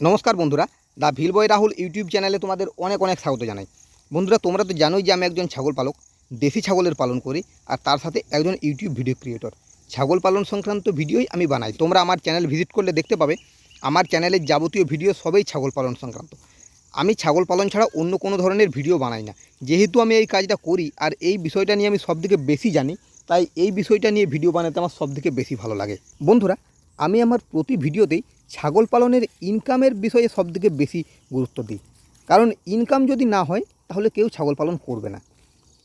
নমস্কার বন্ধুরা the ভিলবয় Rahul YouTube চ্যানেলে তোমাদের অনেক অনেক স্বাগত জানাই। বন্ধুরা, তোমরা তো জানোই যে আমি একজন ছাগল পালক, দেশি ছাগলের পালন করি আর তার সাথে একজন ইউটিউব ভিডিও ক্রিয়েটর। ছাগল পালন সংক্রান্ত ভিডিওই আমি বানাই। তোমরা আমার চ্যানেল ভিজিট করলে দেখতে পাবে, আমার চ্যানেলের যাবতীয় ভিডিও সবই ছাগল পালন সংক্রান্ত। আমি ছাগল পালন ছাড়া অন্য কোনো ধরনের ভিডিও বানাই না। যেহেতু আমি এই কাজটা করি আর এই বিষয়টা নিয়ে আমি সবথেকে বেশি জানি, তাই এই বিষয়টা নিয়ে ভিডিও বানাতে আমার সবথেকে বেশি ভালো লাগে। বন্ধুরা, আমি আমার প্রতি ভিডিওতেই ছাগল পালনের ইনকামের বিষয়ে সবথেকে বেশি গুরুত্ব দিই। কারণ ইনকাম যদি না হয়, তাহলে কেউ ছাগল পালন করবে না।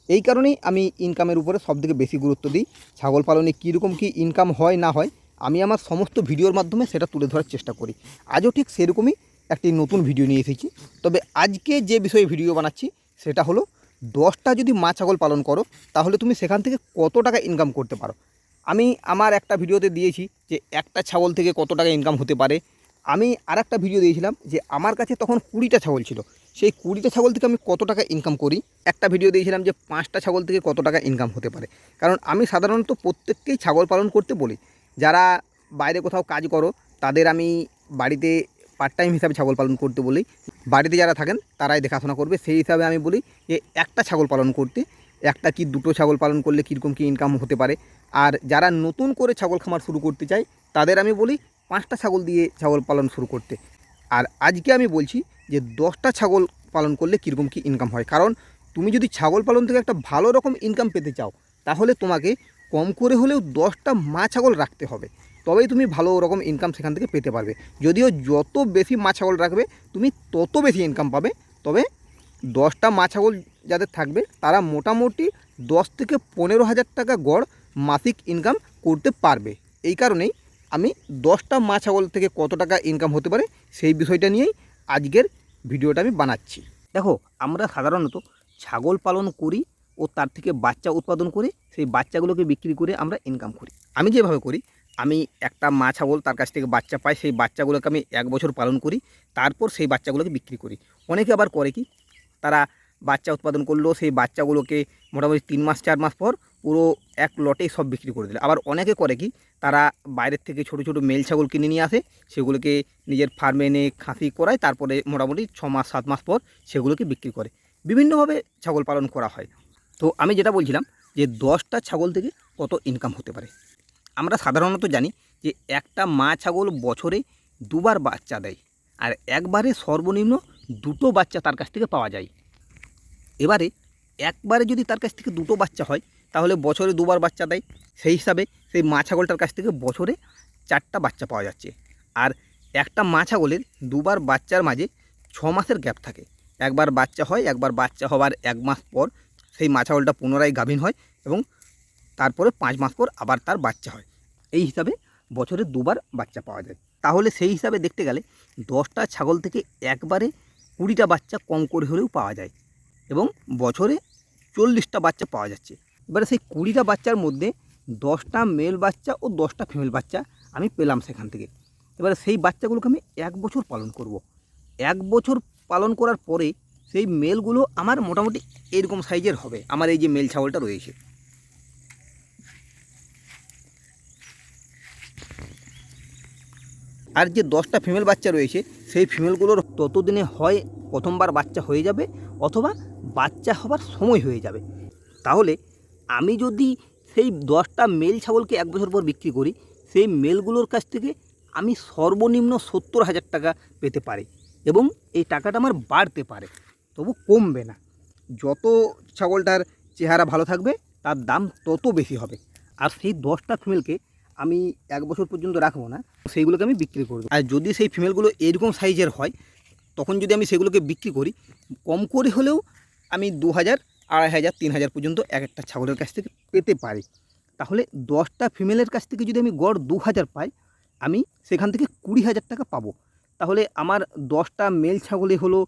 এই কারণেই আমি ইনকামের উপরে সবথেকে বেশি গুরুত্ব দিই। ছাগল পালনে কীরকম কী ইনকাম হয়, না হয়, আমি আমার সমস্ত ভিডিওর মাধ্যমে সেটা তুলে ধরার চেষ্টা করি। আজও ঠিক সেরকমই একটি নতুন ভিডিও নিয়ে এসেছি। তবে আজকে যে বিষয়ে ভিডিও বানাচ্ছি, সেটা হলো দশটা যদি মা ছাগল পালন করো, তাহলে তুমি সেখান থেকে কত টাকা ইনকাম করতে পারো? আমি আমার একটা ভিডিওতে দিয়েছি যে একটা ছাগল থেকে কত টাকা ইনকাম হতে পারে। আমি আর একটা ভিডিও দিয়েছিলাম যে আমার কাছে তখন কুড়িটা ছাগল ছিল। সেই কুড়িটা ছাগল থেকে আমি কত টাকা ইনকাম করি? একটা ভিডিও দিয়েছিলাম যে পাঁচটা ছাগল থেকে কত টাকা ইনকাম হতে পারে। কারণ আমি সাধারণত প্রত্যেককেই ছাগল পালন করতে বলি। যারা বাইরে কোথাও কাজ করো, তাদের আমি বাড়িতে পার্ট টাইম হিসাবে ছাগল পালন করতে বলি। বাড়িতে যারা থাকেন, তারাই দেখাশোনা করবে। সেই হিসাবে আমি বলি যে একটা ছাগল পালন করতে, একটা কি দুটো ছাগল পালন করলে কীরকম কী ইনকাম হতে পারে? আর যারা নতুন করে ছাগল খামার শুরু করতে চায়, তাদের আমি বলি পাঁচটা ছাগল দিয়ে ছাগল পালন শুরু করতে। আর আজকে আমি বলছি যে দশটা ছাগল পালন করলে কীরকম কী ইনকাম হয়? কারণ তুমি যদি ছাগল পালন থেকে একটা ভালো রকম ইনকাম পেতে চাও, তাহলে তোমাকে কম করে হলেও দশটা মা ছাগল রাখতে হবে। তবেই তুমি ভালো রকম ইনকাম সেখান থেকে পেতে পারবে। যদিও যত বেশি মা ছাগল রাখবে, তুমি তত বেশি ইনকাম পাবে। তবে দশটা মা ছাগল যাদের থাকবে, তারা মোটামুটি দশ থেকে পনেরো হাজার টাকা গড় মাসিক ইনকাম করতে পারবে। এই কারণেই আমি দশটা মা ছাগল থেকে কত টাকা ইনকাম হতে পারে সেই বিষয়টা নিয়েই আজকের ভিডিওটা আমি বানাচ্ছি। দেখো, আমরা সাধারণত ছাগল পালন করি ও তার থেকে বাচ্চা উৎপাদন করে সেই বাচ্চাগুলোকে বিক্রি করে আমরা ইনকাম করি। আমি যেভাবে করি, আমি একটা মা ছাগল তার কাছ থেকে বাচ্চা পাই সেই বাচ্চাগুলোকে আমি এক বছর পালন করি, তারপর সেই বাচ্চাগুলোকে বিক্রি করি। অনেকে আবার করে কি, তারা বাচ্চা উৎপাদন করল, সেই বাচ্চাগুলোকে মোটামুটি তিন মাস, চার মাস পর পুরো এক লটেই সব বিক্রি করে দিল। আবার অনেকে করে কি, তারা বাইরের থেকে ছোট ছোট মেল ছাগল কিনে নিয়ে আসে, সেগুলোকে নিজের ফার্মে এনে খাঁসি করায়, তারপরে মোটামুটি ছ মাস, সাত মাস পর সেগুলোকে বিক্রি করে। বিভিন্নভাবে ছাগল পালন করা হয়। তো আমি যেটা বলছিলাম যে, দশটা ছাগল থেকে কত ইনকাম হতে পারে? আমরা সাধারণত জানি যে, একটা মা ছাগল বছরে দুবার বাচ্চা দেয়, আর একবারে সর্বনিম্ন দুটো বাচ্চা তার কাছ থেকে পাওয়া যায়। এবারে একবারে যদি তার কাছ থেকে দুটো বাচ্চা হয়, তাহলে বছরে দুবার বাচ্চা দেয়। সেই হিসাবে সেই মা ছাগলটার কাছ থেকে বছরে চারটা বাচ্চা পাওয়া যাচ্ছে। আর একটা মা ছাগলের দুবার বাচ্চার মাঝে ছ মাসের গ্যাপ থাকে। একবার বাচ্চা হয়, একবার বাচ্চা হওয়ার এক মাস পর সেই মা ছাগলটা পুনরায় গাভীন হয় এবং তারপরে পাঁচ মাস পর আবার তার বাচ্চা হয়। এই হিসাবে বছরে দুবার বাচ্চা পাওয়া যায়। তাহলে সেই হিসাবে দেখতে গেলে দশটা ছাগল থেকে একবারে কুড়িটা বাচ্চা কম করে হলেও পাওয়া যায়। এবং বছরে চল্লিশটা বাচ্চা পাওয়া যাচ্ছে। এবারে সেই কুড়িটা বাচ্চার মধ্যে দশটা মেল বাচ্চা ও দশটা ফিমেল বাচ্চা আমি পেলাম সেখান থেকে। এবারে সেই বাচ্চাগুলোকে আমি এক বছর পালন করব। এক বছর পালন করার পরে সেই মেলগুলো আমার মোটামুটি এরকম সাইজের হবে, আমার এই যে মেল ছাগলটা রয়েছে। আর যে দশটা ফিমেল বাচ্চা রয়েছে, সেই ফিমেলগুলোর ততদিনে হয় প্রথমবার বাচ্চা হয়ে যাবে অথবা বাচ্চা হবার সময় হয়ে যাবে। তাহলে আমি যদি সেই দশটা মেল ছাগলকে এক বছর পর বিক্রি করি, সেই মেলগুলোর কাছ থেকে আমি সর্বনিম্ন সত্তর হাজার টাকা পেতে পারি এবং এই টাকাটা আমার বাড়তে পারে। তবু কমবে না। যত ছাগলটার চেহারা ভালো থাকবে, তার দাম তত বেশি হবে। আর সেই দশটা ফিমেলকে আমি এক বছর পর্যন্ত রাখব না, সেইগুলোকে আমি বিক্রি করব। আর যদি সেই ফিমেলগুলো এরকম সাইজের হয়, তখন যদি আমি সেগুলোকে বিক্রি করি, কম করে হলেও আমি দু হাজার আড়াই হাজার তিন হাজার পর্যন্ত এক একটা ছাগলের কাছ থেকে পেতে পারি। তাহলে দশটা ফিমেলের কাছ থেকে যদি আমি গড় দু হাজার পাই, আমি সেখান থেকে কুড়ি হাজার টাকা পাবো। তাহলে আমার দশটা মেল ছাগলে হলো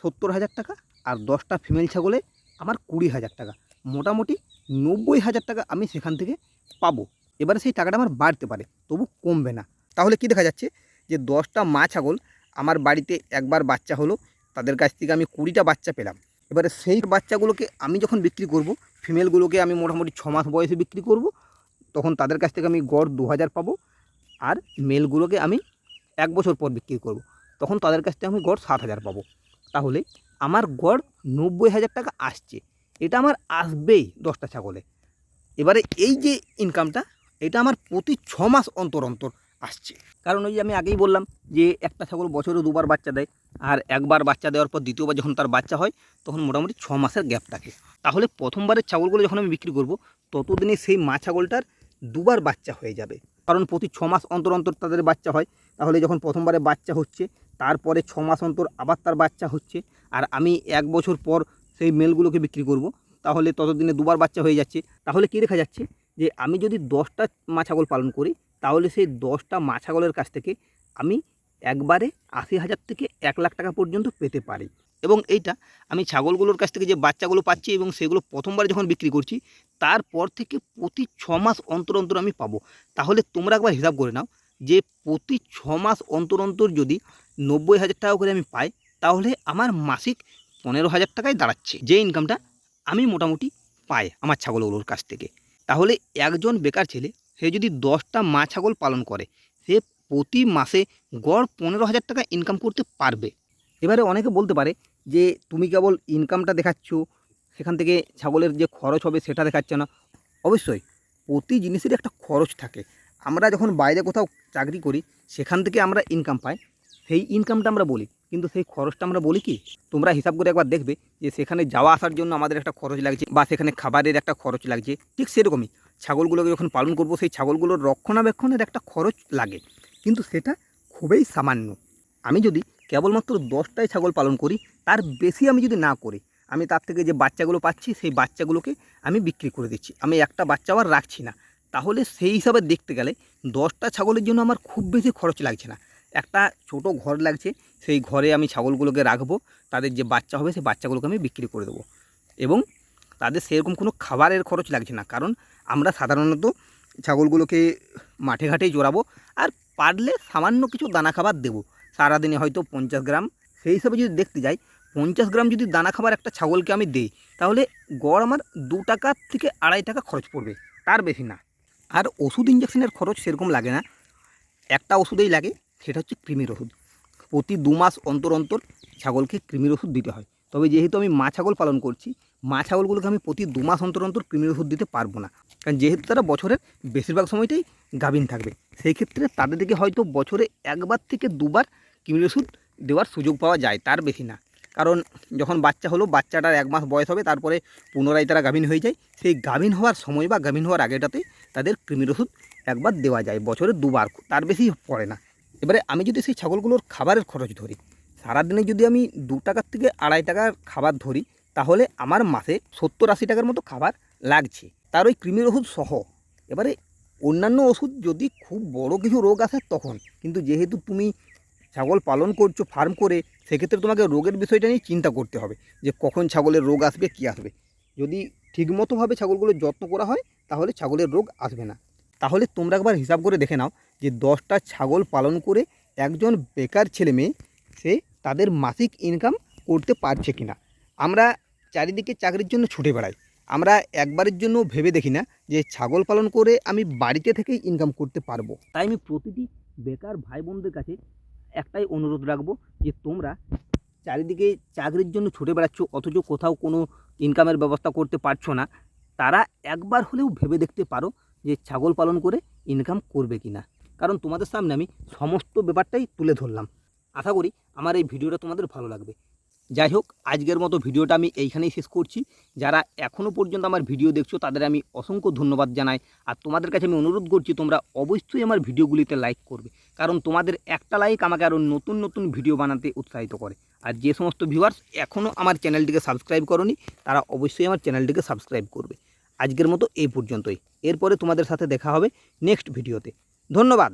সত্তর হাজার টাকা আর দশটা ফিমেল ছাগলে আমার কুড়ি হাজার টাকা। মোটামুটি নব্বই হাজার টাকা আমি সেখান থেকে পাবো। এবারে সেই টাকাটা আমার বাড়তে পারে, তবু কমবে না। তাহলে কি দেখা যাচ্ছে যে দশটা মা ছাগল আমার বাড়িতে একবার বাচ্চা হলো, তাদের কাছ থেকে আমি কুড়িটা বাচ্চা পেলাম। এবারে সেই বাচ্চাগুলোকে আমি যখন বিক্রি করব, ফিমেলগুলোকে আমি মোটামুটি ছ মাস বয়সে বিক্রি করব, তখন তাদের কাছ থেকে আমি গড় দু হাজার পাবো আর মেলগুলোকে আমি এক বছর পর বিক্রি করব, তখন তাদের কাছ থেকে আমি গড় সাত হাজার পাবো। তাহলে আমার গড় নব্বই হাজার টাকা আসছে, এটা আমার আসবেই দশটা ছাগলে। এবারে এই যে ইনকামটা এটা আমার প্রতি ছ মাস অন্তর অন্তর আসছে। কারণ ওই আমি আগেই বললাম যে একটা ছাগল বছরে দুবার বাচ্চা দেয়, আর একবার বাচ্চা দেওয়ার পর দ্বিতীয়বার যখন তার বাচ্চা হয়, তখন মোটামুটি ছ মাসের গ্যাপ থাকে। তাহলে প্রথমবারের ছাগলগুলো যখন আমি বিক্রি করব, ততদিনে সেই মা ছাগলটার দুবার বাচ্চা হয়ে যাবে। কারণ প্রতি ছ মাস অন্তর অন্তর তাদের বাচ্চা হয়, তাহলে যখন প্রথমবারে বাচ্চা হচ্ছে, তারপরে ছ মাস অন্তর আবার তার বাচ্চা হচ্ছে, আর আমি এক বছর পর সেই মেলগুলোকে বিক্রি করব, তাহলে ততদিনে দুবার বাচ্চা হয়ে যাচ্ছে। তাহলে কী দেখা যাচ্ছে যে আমি যদি দশটা মা ছাগল পালন করি তাহলে সেই দশটা মা ছাগলের কাছ থেকে আমি একবারে আশি হাজার থেকে এক লাখ টাকা পর্যন্ত পেতে পারি। এবং এইটা আমি ছাগলগুলোর কাছ থেকে যে বাচ্চাগুলো পাচ্ছি এবং সেগুলো প্রথমবার যখন বিক্রি করছি, তারপর থেকে প্রতি ছ মাস অন্তর অন্তর আমি পাবো। তাহলে তোমরা একবার হিসাব করে নাও যে প্রতি ছ মাস অন্তর অন্তর যদি নব্বই হাজার টাকা করে আমি পাই, তাহলে আমার মাসিক পনেরো হাজার টাকায় দাঁড়াচ্ছে। যে ইনকামটা আমি মোটামুটি পাই আমার ছাগলগুলোর কাছ থেকে। তাহলে একজন বেকার ছেলে সে যদি দশটা মা ছাগল পালন করে, সে প্রতি মাসে গড় পনেরো হাজার টাকা ইনকাম করতে পারবে। এবারে অনেকে বলতে পারে যে, তুমি কেবল ইনকামটা দেখাচ্ছ, সেখান থেকে ছাগলের যে খরচ হবে সেটা দেখাচ্ছে না। অবশ্যই, প্রতি জিনিসেরই একটা খরচ থাকে। আমরা যখন বাইরে কোথাও চাকরি করি, সেখান থেকে আমরা ইনকাম পাই। সেই ইনকামটা আমরা বলি। কিন্তু সেই খরচটা আমরা বলি কি, তোমরা হিসাব করে একবার দেখবে যে সেখানে যাওয়া আসার জন্য আমাদের একটা খরচ লাগছে বা সেখানে খাবারের একটা খরচ লাগছে। ঠিক সেরকমই ছাগলগুলোকে যখন পালন করব, সেই ছাগলগুলোর রক্ষণাবেক্ষণের একটা খরচ লাগে। কিন্তু সেটা খুবই সামান্য। আমি যদি কেবলমাত্র দশটাই ছাগল পালন করি, তার বেশি আমি যদি না করি, আমি তার থেকে যে বাচ্চাগুলো পাচ্ছি, সেই বাচ্চাগুলোকে আমি বিক্রি করে দিচ্ছি। আমি একটা বাচ্চা আবার রাখছি না। তাহলে সেই হিসাবে দেখতে গেলে দশটা ছাগলের জন্য আমার খুব বেশি খরচ লাগছে না। একটা ছোট ঘর লাগছে, সেই ঘরে আমি ছাগলগুলোকে রাখব, তাদের যে বাচ্চা হবে সেই বাচ্চাগুলোকে আমি বিক্রি করে দেবো। এবং তাদের সেরকম কোনো খাবারের খরচ লাগছে না, কারণ আমরা সাধারণত ছাগলগুলোকে মাঠে ঘাটেই জোড়াবো আর পারলে সামান্য কিছু দানা খাবার দেবো। সারাদিনে হয়তো পঞ্চাশ গ্রাম, সেই হিসাবে যদি দেখতে যাই, পঞ্চাশ গ্রাম যদি দানা খাবার একটা ছাগলকে আমি দিই, তাহলে গড় আমার দু টাকা থেকে আড়াই টাকা খরচ পড়বে, তার বেশি না। আর ওষুধ ইঞ্জেকশনের খরচ সেরকম লাগে না, একটা ওষুধেই লাগে। সেটা হচ্ছে কৃমির ওষুধ। প্রতি দু মাস অন্তর অন্তর ছাগলকে কৃমির ওষুধ দিতে হয়। তবে যেহেতু আমি মা ছাগল পালন করছি, মা ছাগলগুলোকে আমি প্রতি দু মাস অন্তর অন্তর কৃমির ওষুধ দিতে পারব না। কারণ যেহেতু তারা বছরের বেশিরভাগ সময়টাই গাভিন থাকবে, সেই ক্ষেত্রে তাদের হয়তো বছরে একবার থেকে দুবার কৃমির ওষুধ দেওয়ার সুযোগ পাওয়া যায়, তার বেশি না। কারণ যখন বাচ্চা হলো, বাচ্চাটার এক মাস বয়স হবে, তারপরে পুনরায় তারা গাভিন হয়ে যায়। সেই গাভিন হওয়ার সময় বা গাভিন হওয়ার আগেটাতে তাদের কৃমির ওষুধ একবার দেওয়া যায়, বছরে দুবার, তার বেশি পড়ে না। এবারে আমি যদি সেই ছাগলগুলোর খাবারের খরচ ধরি, সারাদিনে যদি আমি দু টাকার থেকে আড়াই টাকার খাবার ধরি, তাহলে আমার মাসে সত্তর আশি টাকার মতো খাবার লাগছে। তার ওই কৃমির ওষুধ সহ। এবারে অন্যান্য ওষুধ যদি খুব বড় কিছু রোগ আসে তখন, কিন্তু যেহেতু তুমি ছাগল পালন করছ ফার্ম করে, সেক্ষেত্রে তোমাকে রোগের বিষয়টা নিয়ে চিন্তা করতে হবে, যে কখন ছাগলের রোগ আসবে, কী আসবে। যদি ঠিকমতোভাবে ছাগলগুলোর যত্ন করা হয়, তাহলে ছাগলের রোগ আসবে না। তাহলে তোমরা একবার হিসাব করে দেখে নাও যে দশটা ছাগল পালন করে একজন বেকার ছেলে মেয়ে, সে তাদের মাসিক ইনকাম করতে পারছে কিনা। আমরা চারিদিকে চাকরির জন্য ছুটে বেড়াই। আমরা একবারের জন্য ভেবে দেখি না যে ছাগল পালন করে আমি বাড়িতে থেকেই ইনকাম করতে পারব। তাই আমি প্রতিটি বেকার ভাই বোনদের কাছে একটাই অনুরোধ রাখব যে তোমরা চারিদিকে চাকরির জন্য ছুটে বেড়াচ্ছ, অথচ কোথাও কোনো ইনকামের ব্যবস্থা করতে পারছ না। তারা একবার হলেও ভেবে দেখতে পারো যে ছাগল পালন করে ইনকাম করবে কি না কারণ তোমাদের সামনে আমি সমস্ত ব্যাপারটাই তুলে ধরলাম। আশা করি আমার এই ভিডিওটা তোমাদের ভালো লাগবে। যাই হোক, আজকের মতো ভিডিওটা আমি এইখানেই শেষ করছি। যারা এখনও পর্যন্ত আমার ভিডিও দেখছ, তাদের আমি অসংখ্য ধন্যবাদ জানাই। আর তোমাদের কাছে আমি অনুরোধ করছি, তোমরা অবশ্যই আমার ভিডিওগুলিতে লাইক করবে। কারণ তোমাদের একটা লাইক আমাকে আরও নতুন নতুন ভিডিও বানাতে উৎসাহিত করে। আর যে সমস্ত ভিউয়ার্স এখনও আমার চ্যানেলটিকে সাবস্ক্রাইব করনি, তারা অবশ্যই আমার চ্যানেলটিকে সাবস্ক্রাইব করবে। আজকের মতো এই পর্যন্তই। এরপরে তোমাদের সাথে দেখা হবে নেক্সট ভিডিওতে ধন্যবাদ।